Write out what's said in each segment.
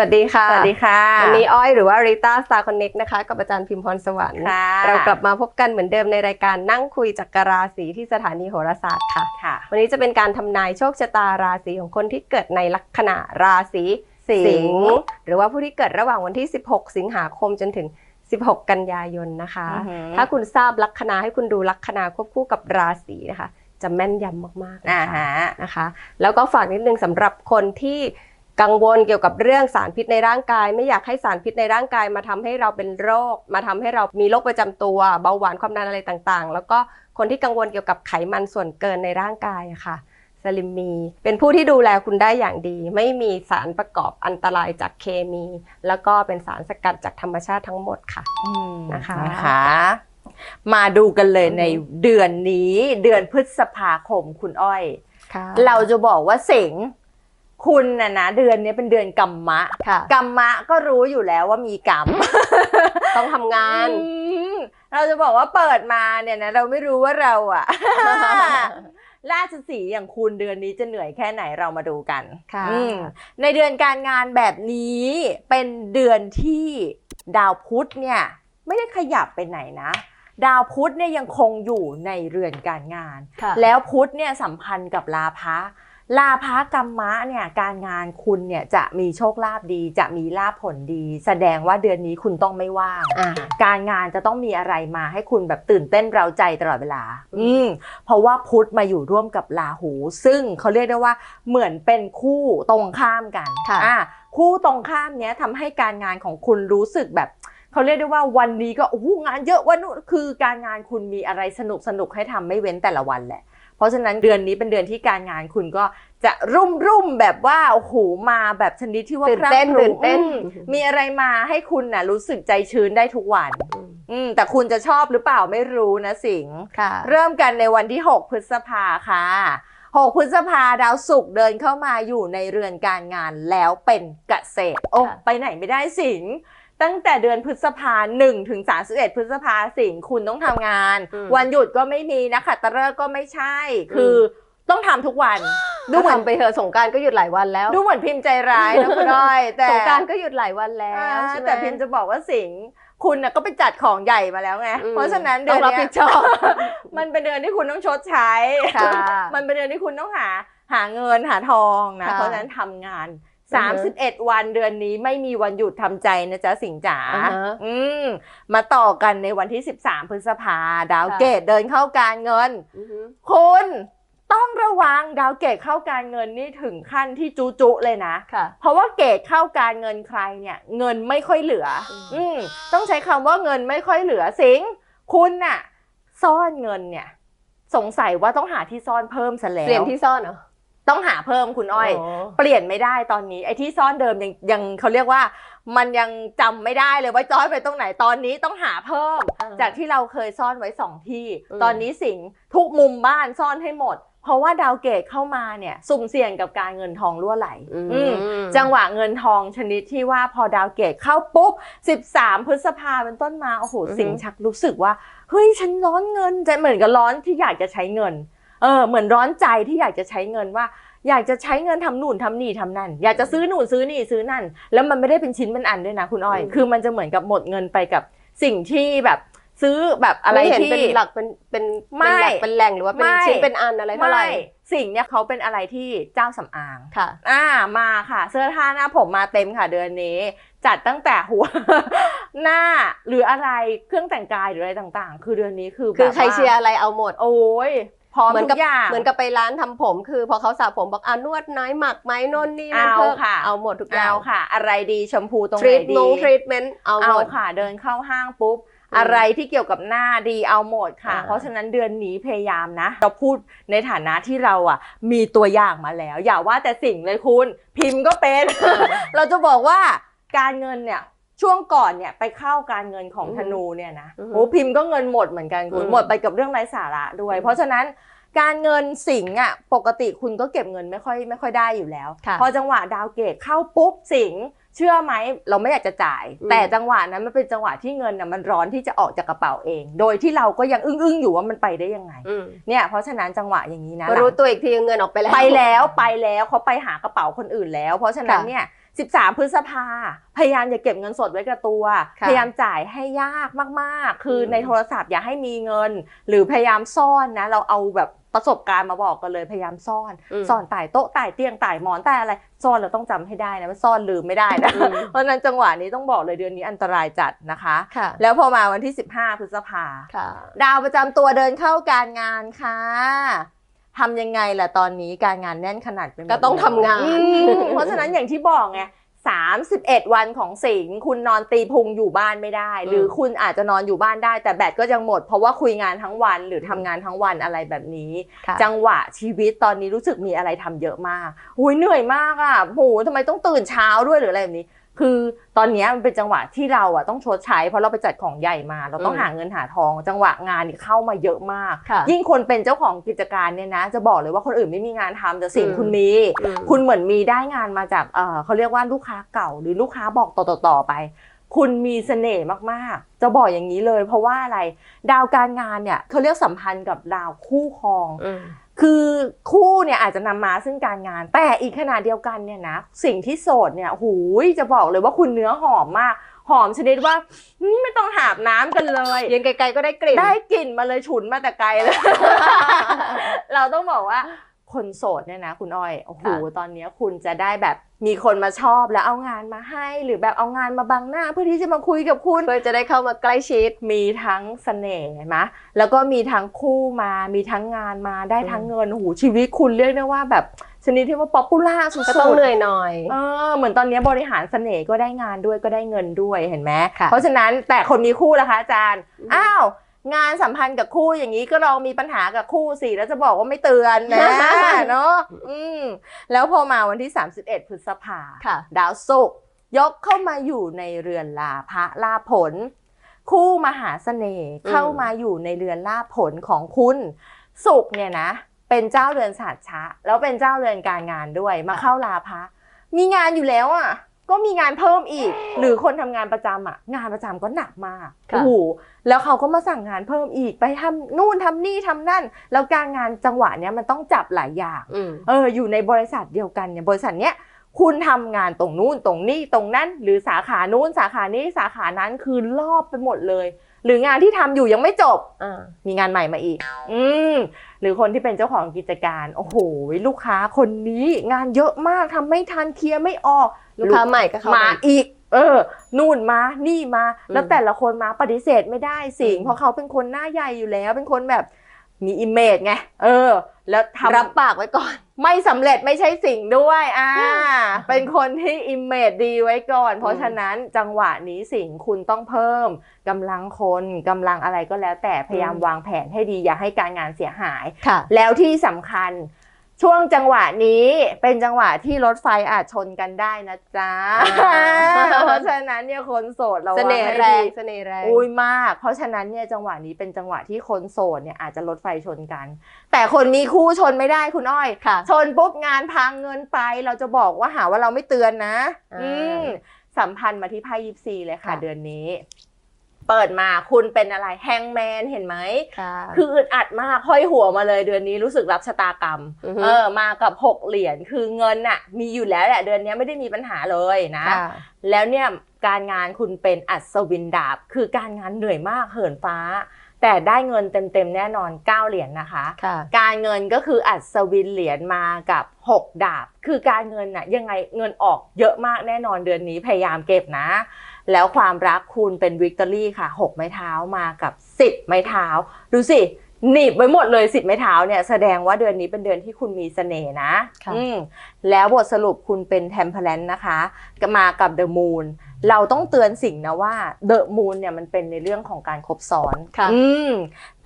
วัสดีค่ะ สวัสดีค่ะ วันนี้อ้อยหรือว่าริต้าสตาร์คอนเน็กนะคะกับอาจารย์พิมพรสวรรค์ค่ะเรากลับมาพบกันเหมือนเดิมในรายการนั่งคุยจักรราศีที่สถานีโหราศาสตร์ค่ะค่ะวันนี้จะเป็นการทำนายโชคชะตาราศีของคนที่เกิดในลัคนาราศีสิงห์ห์หรือว่าผู้ที่เกิดระหว่างวันที่ 16 สิงหาคมจนถึง 16 กันยายนนะคะอือหือถ้าคุณทราบลัคนาให้คุณดูลัคนาควบคู่กับราศีนะคะ จะแม่นยำมากๆเลยอ่าค่ะฮะนะคะ แล้วก็ฝากนิดนึงสำหรับคนที่ กังวลเกี่ยวกับเรื่องสารพิษในร่างกาย ไม่อยากให้สารพิษในร่างกายมาทำให้เราเป็นโรค มาทำให้เรามีโรคประจำตัว เบาหวานความดันอะไรต่างๆ แล้วก็คนที่กังวลเกี่ยวกับไขมันส่วนเกินในร่างกายอะค่ะสลิมมี เป็นผู้ที่ดูแลคุณได้อย่างดี ไม่มีสารประกอบอันตรายจากเคมี แล้วก็เป็นสารสกัดจากธรรมชาติทั้งหมดค่ะอืมนะคะนะคะมาดูกันเลยอือหือในเดือนนี้เดือนพฤษภาคมคุณอ้อยค่ะเราจะบอกว่าสิงห์ คุณน่ะนะเดือนนี้เป็นเดือนกรรมะค่ะกรรมะก็รู้อยู่แล้วว่ามีกรรม ต้องทำงานอืมเราจะบอกว่าเปิดมาเนี่ยนะเราไม่รู้ว่าเราอะ ราชสีห์อย่างคุณเดือนนี้จะเหนื่อยแค่ไหนเรามาดูกันค่ะ อืมในเดือนการงานแบบนี้เป็นเดือนที่ดาวพุธเนี่ย ไม่ได้ขยับไปไหนนะ ดาวพุธเนี่ยยังคงอยู่ในเรือนการงาน ค่ะ แล้วพุธเนี่ยสัมพันธ์กับลาภะ ลาภะกรรมะเนี่ยการงานคุณเนี่ยจะมีโชคลาภดี จะมีลาภผลดี แสดงว่าเดือนนี้คุณต้องไม่ว่างอ่าการงานจะต้องมีอะไรมาให้คุณแบบตื่นเต้นเราใจตลอดเวลา อืมเพราะว่าพุธมาอยู่ร่วมกับราหู ซึ่งเขาเรียกได้ว่าเหมือนเป็นคู่ตรงข้ามกันค่ะอ่าคู่ตรงข้ามเนี้ยทำให้การงานของคุณรู้สึกแบบเขาเรียกได้ว่าวันนี้ก็โอ้โหงานเยอะวันนู้นคือการงานคุณมีอะไรสนุกสนุกให้ทำไม่เว้นแต่ละวันแหละ เพราะฉะนั้นเดือนนี้เป็นเดือนที่การงานคุณก็จะรุ่มรุ่มๆแบบว่าโอ้โหมาแบบชนิดที่ว่าตื่นเต้นพรั่งพรูตื่นเต้นอืมมีอะไรมาให้คุณน่ะรู้สึกใจชื้นได้ทุกวัน อืมแต่คุณจะชอบหรือเปล่าไม่รู้นะสิงห์ค่ะเริ่มกันในวันที่ 6 พฤษภาค่ะ 6 พฤษภาดาวศุกร์เดินเข้ามาอยู่ในเรือนการงานแล้วเป็นเกษตร โอ้ค่ะไปไหนไม่ได้สิงห์ ตั้งแต่เดือนพฤษภา1ถึง31พฤษภาสิงห์คุณต้องทำงาน อืม วันหยุดก็ไม่มีนะคะตะเลิกษ์ก็ไม่ใช่ คือต้องทำทุกวัน ดูเหมือนไปเถอะสงกรารก็หยุดหลายวันแล้วดูเหมือนพิมพ์ใจร้ายนะคุณอ้อย แต่สงกรารก็หยุดหลายวันแล้วอ่าใช่ไหม แต่พิมจะบอกว่าสิงห์คุณน่ะก็ไปจัดของใหญ่มาแล้วไง อืมเพราะฉะนั้นเดืต้ออนงรับเนี้ผิยดชอบ มันเป็นเดือนที่คุณต้องชดใช้ ค่ะ มันเป็นเดือนที่คุณต้องหาหาเงินหาทองนะ ค่ะเพราะฉะนั้นทำงานอือฮึ 31 วันเดือนนี้ไม่มีวันหยุดทำใจนะจ๊ะสิงจ๋าอ่าฮะอืมมาต่อกันในวันที่ 13 พฤษภาดาวค่ะเกตเดินเข้าการเงินอือฮึคุณต้องระวังดาวเกตเข้าการเงินนี่ถึงขั้นที่จุจุเลยนะค่ะเพราะว่าเกตเข้าการเงินใครเนี่ย เงินไม่ค่อยเหลืออมอืมต้องใช้คำว่าเงินไม่ค่อยเหลือสิง คุณน่ะ ซ่อนเงินเนี่ย สงสัยว่าต้องหาที่ซ่อนเพิ่มซะแล้วเปลี่ยนที่ซ่อนเหรอ ต้องหาเพิ่มคุณอ้อย เปลี่ยนไม่ได้ตอนนี้ ไอ้ที่ซ่อนเดิมยังยังเขาเรียกว่า มันยังจำไม่ได้เลยว่าจ้อยไปตรงไหนตอนนี้ต้องหาเพิ่มอ่าจากที่เราเคยซ่อนไว้สองที่อืมตอนนี้สิงทุกมุมบ้านซ่อนให้หมด เพราะว่าดาวเกตเข้ามาเนี่ย สุ่มเสี่ยงกับการเงินทองรั่วไหลอืมอืมจังหวะเงินทองชนิดที่ว่าพอดาวเกตเข้าปุ๊บ 13 พฤษภาเป็นต้นมาโอ้โหอือหือสิงห์ชักรู้สึกว่าเฮ้ยฉันร้อนเงินใจเหมือนกับร้อนที่อยากจะใช้เงิน เออเหมือนร้อนใจที่อยากจะใช้เงินว่า อยากจะใช้เงินทำนู่นทำนี่ทำนั่น อยากจะซื้อนู่นซื้อนี่ซื้อนั่น แล้วมันไม่ได้เป็นชิ้นเป็นอันด้วยนะคุณอ้อยอืมคือมันจะเหมือนกับหมดเงินไปกับสิ่งที่แบบซื้อแบบอะไรม่เห็นที่เป็นหลักเป็นเป็นไม่เป็นหลักเป็นแหล่งหรือว่าเป็นไม่ชิ้นเป็นอันอะไรเท่าไหร่ไม่สิ่งเนี่ยเขาเป็นอะไรที่เจ้าสำอางค่ะอ่ามาค่ะ เสื้อผ้าหน้าผมมาเต็มค่ะเดือนนี้ จัดตั้งแต่หัวหน้าหรืออะไรเครื่องแต่งกายหรืออะไรต่างๆ คือเดือนนี้คือแบบคือใครว่าเชียร์อะไรเอาหมด โอ้ย พร้อมเหมือนทุกับกอย่างเหมือนกับไปร้านทำผม คือพอเขาสระผมบอกอ่านวดน้อยหมักไหมโน่นนี่นั่นเอาเพิ่มค่ะเอาหมดทุกอย่าเอางค่ะ อะไรดีชมพูตรงทไหนรีทดีมงทรีทเมนต์เอาหเอามด ค่ะเดินเข้าห้างปุ๊บ อืมอะไรที่เกี่ยวกับหน้าดีเอาหมดค่ะ อ่า เพราะฉะนั้นเดือนนี้พยายามนะ เราพูดในฐานะที่เราอะ มีตัวอย่างมาแล้ว อย่าว่าแต่สิ่งเลยคุณ พิมพ์ก็เป็น เราจะบอกว่าการเงินเนี่ย ช่วงก่อนเนี่ยไปเข้าการเงินของอือธฮึนูเนี่ยนะอือฮึโอ้พิมพ์ก็เงินหมดเหมือนกันคุณอืมหมดไปกับเรื่องไร้สาระด้วยอืมเพราะฉะนั้นการเงินสิงห์อะปกติคุณก็เก็บเงินไม่ค่อยไม่ค่อยได้อยู่แล้วค่ะพอจังหวะดาวเกตเข้าปุ๊บสิงห์เชื่อไหมเราไม่อยากจะจ่ายอืมแต่จังหวะนั้นมันเป็นจังหวะที่เงินน่ะมันร้อนที่จะออกจากกระเป๋าเอง โดยที่เราก็ยังอึ้งๆอยู่ว่ามันไปได้ยังไงอืมเนี่ยเพราะฉะนั้นจังหวะอย่างนี้นะมารู้ตัวอีกทีเงินออกไปแล้วไปแล้วไปแล้วเขาไปหากระเป๋าคนอื่นแล้ว เพราะฉะนั้นค่ะเนี่ย 13 พฤษภา พยายามอย่าเก็บเงินสดไว้กับตัวค่ะพยายามจ่ายให้ยากมากๆ คืออมในโทรศัพท์อย่าให้มีเงิน หรือพยายามซ่อนนะ เราเอาแบบประสบการณ์มาบอกกันเลยพยายามซ่อนอืมซ่อนใต้โต๊ะใต้เตียงใต้หมอนใต้อะไร ซ่อนเราต้องจำให้ได้นะไม่ซ่อนลืมไม่ได้นะอืมเพราะฉะนั้นจังหวะนี้ต้องบอกเลยเดือนนี้อันตรายจัดนะคะค่ะแล้วพอมาวันที่ 15 พฤษภาค่ะดาวประจำตัวเดินเข้าการงานค่ะ ทำยังไงล่ะตอนนี้การงานแน่นขนาดเป็นก็ต้องทำงาน เพราะฉะนั้นอย่างที่บอกไง31 วันของสิงห์คุณนอนตีพุงอยู่บ้านไม่ได้ หรือคุณอาจจะนอนอยู่บ้านได้ แต่แบตก็ยังหมด เพราะว่าคุยงานทั้งวันหรือทำงานทั้งวันอะไรแบบนี้ค่ะจังหวะชีวิตตอนนี้รู้สึกมีอะไรทำเยอะมากหุยเหนื่อยมากอะโหทำไมต้องตื่นเช้าด้วยหรืออะไรแบบนี้ คือตอนเนี้ยมันเป็นจังหวะที่เราอะต้องชดใช้ เพราะเราไปจัดของใหญ่มา เราต้องอืมหาเงินหาทอง จังหวะงานนี่เข้ามาเยอะมากค่ะยิ่งคนเป็นเจ้าของกิจการเนี่ยนะ จะบอกเลยว่าคนอื่นไม่มีงานทำแต่สิ่งอืมคุณมีอืมคุณเหมือนมีได้งานมาจากเออเขาเรียกว่าลูกค้าเก่าหรือลูกค้าบอกต่อๆๆไป คุณมีเสน่ห์มากๆ จะบอกอย่างนี้เลย เพราะว่าอะไรดาวการงานเนี่ยเขาเรียกสัมพันธ์กับดาวคู่ครองอืม คือคู่เนี่ยอาจจะนำมาซึ่งการงาน แต่อีกขณะเดียวกันเนี่ยนะ สิ่งที่โสดเนี่ยหูยจะบอกเลยว่าคุณเนื้อหอมมาก หอมชนิดว่าหืมไม่ต้องหาบน้ำกันเลยยืนไกลๆก็ได้กลิ่น ได้กลิ่นมาเลยฉุนมาแต่ไกลเลย เราต้องบอกว่า คนโสดเนี่ยนะคุณอ้อยโอ้โหค่ะตอนเนี้ยคุณจะได้แบบมีคนมาชอบแล้วเอางานมาให้ หรือแบบเอางานมาบังหน้า เพื่อที่จะมาคุยกับคุณเพื่อจะได้เข้ามาใกล้ชิดมีทั้งเสน่ห์มะแล้วก็มีทั้งคู่มามีทั้งงานมาได้ทั้งเงินโอ้โหชีวิตคุณเรียกได้ว่าแบบชนิดที่ว่าป๊อปปูล่าสุดๆก็ต้องเหนื่อยหน่อย เออ เหมือนตอนนี้บริหารเสน่ห์ก็ได้งานด้วยก็ได้เงินด้วยเห็นไหมค่ะเพราะฉะนั้นแต่คนมีคู่ล่ะคะอาจารย์อืมอ้าว งานสัมพันธ์กับคู่อย่างนี้ก็ลองมีปัญหากับคู่สิแล้วจะบอกว่าไม่เตือนนะเนาะอืมแล้วพอมาวันที่ 31 พฤษภาค่ะดาวศุกร์ยกเข้ามาอยู่ในเรือนลาภะลาภผล คู่มหาเสน่ห์อืมเข้ามาอยู่ในเรือนลาภผลของคุณศุกร์เนี่ยนะ เป็นเจ้าเรือนศาสตร์ชะ แล้วเป็นเจ้าเรือนการงานด้วยมาเข้าลาภะมีงานอยู่แล้วอะ ก็มีงานเพิ่มอีก หรือคนทำงานประจำอะ งานประจำก็หนักมากค่ะโอ้โหแล้วเขาก็มาสั่งงานเพิ่มอีกไปทำนู่นทำนี่ทำนั่น แล้วการงานจังหวะเนี้ยมันต้องจับหลายอย่างอืมเอออยู่ในบริษัทเดียวกันเนี่ยบริษัทเนี้ยคุณทำงานตรงนู้นตรงนี้ตรงนั้น หรือสาขานู้นสาขานี้สาขานั้นคือรอบไปหมดเลย หรืองานที่ทำอยู่ยังไม่จบอ่ามีงานใหม่มาอีก อืมหรือคนที่เป็นเจ้าของกิจการ โอ้โห ลูกค้าคนนี้งานเยอะมากทำไม่ทันเคลียร์ไม่ออก ลูกค้าใหม่ก็เข้ามามาอีก เออ นู่นมานี่มาอืมแล้วแต่ละคนมาปฏิเสธไม่ได้สิงอืมเพราะเขาเป็นคนหน้าใหญ่อยู่แล้วเป็นคนแบบ มีอิมเมจไง เออ แล้วทำรับปากไว้ก่อน ไม่สำเร็จไม่ใช่สิ่งด้วย อ่า เป็นคนที่อิมเมจดีไว้ก่อน เพราะฉะนั้นจังหวะนี้สิ่งคุณต้องเพิ่มกำลังคนกำลังอะไรก็แล้วแต่พยายามอืมวางแผนให้ดีอย่าให้การงานเสียหายค่ะแล้วที่สำคัญ ช่วงจังหวะนี้เป็นจังหวะที่รถไฟอาจชนกันได้นะจ๊ะอ่าเพราะฉะนั้นเนี่ยคนโสดเราเสน่ห์ให้แรดีงเสน่ห์แรงอุ้ยมาก เพราะฉะนั้นเนี่ยจังหวะนี้เป็นจังหวะที่คนโสดเนี่ยอาจจะรถไฟชนกัน แต่คนมีคู่ชนไม่ได้คุณอ้อยค่ะชนปุ๊บงานพังเงินไปเราจะบอกว่าหาว่าเราไม่เตือนนะอ่าอืมสัมพันธ์มาที่ไพ่ยิปซีเลยค่ะค่ะเดือนนี้ เปิดมาคุณเป็นอะไรแฮงแมนเห็นไหมค่ะคืออึดอัดมากห้อยหัวมาเลยเดือนนี้รู้สึกรับชะตากรรมอือฮึเออมากับหกเหรียญคือเงินน่ะ มีอยู่แล้วแหละเดือนนี้ไม่ได้มีปัญหาเลยนะค่ะแล้วเนี่ยการงานคุณเป็นอัศวินดาบ คือการงานเหนื่อยมากเหินฟ้า แต่ได้เงินเต็มๆแน่นอน 9 เหรียญนะคะค่ะการเงินก็คืออัศวินเหรียญมากับ 6 ดาบ คือการเงินน่ะยังไงเงินออกเยอะมากแน่นอนเดือนนี้พยายามเก็บนะ แล้วความรักคุณเป็นวิกตอรี่ค่ะ6ไม้เท้ามากับ 10 ไม้เท้า ดูสิหนีบไว้หมดเลย10ไม้เท้าเนี่ยแสดงว่าเดือนนี้เป็นเดือนที่คุณมีเสน่ห์นะค่ะอืมแล้วบทสรุปคุณเป็นเทมเพลนนะคะก็มากับเดอะมูนเราต้องเตือนสิ่งนะว่าเดอะมูนเนี่ยมันเป็นในเรื่องของการคบซ้อนค่ะอืม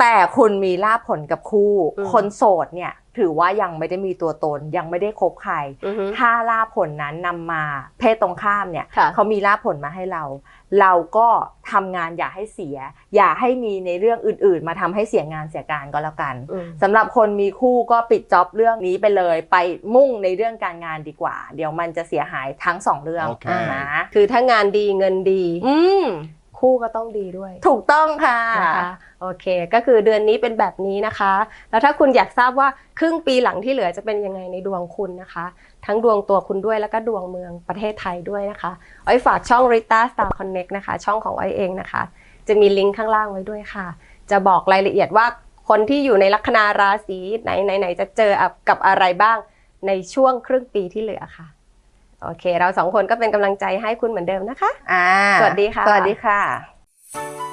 แต่คุณมีลาภผลกับคู่อืมคนโสดเนี่ยถือว่ายังไม่ได้มีตัวตนยังไม่ได้คบใครอือฮึถ้าลาภผลนั้นนำมาเพศตรงข้ามเนี่ยค่ะเขามีลาภผลมาให้เรา เราก็ทำงานอย่าให้เสีย อย่าให้มีในเรื่องอื่น ๆ มาทำให้เสียงานเสียการก็แล้วกันอืมสำหรับคนมีคู่ก็ปิดจ็อบเรื่องนี้ไปเลย ไปมุ่งในเรื่องการงานดีกว่า เดี๋ยวมันจะเสียหายทั้งสองเรื่องโอเคนะคือถ้างานดีเงินดี อืมคู่ก็ต้องดีด้วย ถูกต้องค่ะนะคะโอเค ก็คือเดือนนี้เป็นแบบนี้นะคะ แล้วถ้าคุณอยากทราบว่าครึ่งปีหลังที่เหลือจะเป็นยังไงในดวงคุณนะคะ ทั้งดวงตัวคุณด้วยแล้วก็ดวงเมืองประเทศไทยด้วยนะคะอ้อยฝากช่อง Rita Star Connect นะคะ ช่องของอ้อยเองนะคะ จะมีลิงก์ข้างล่างไว้ด้วยค่ะ จะบอกรายละเอียดว่าคนที่อยู่ในลัคนาราศีไหนไหนไหนจะเจอกับอะไรบ้างในช่วงครึ่งปีที่เหลือค่ะ โอเค เราสองคนก็เป็นกำลังใจให้คุณเหมือนเดิมนะคะสวัสดีค่ะ สวัสดีค่ะ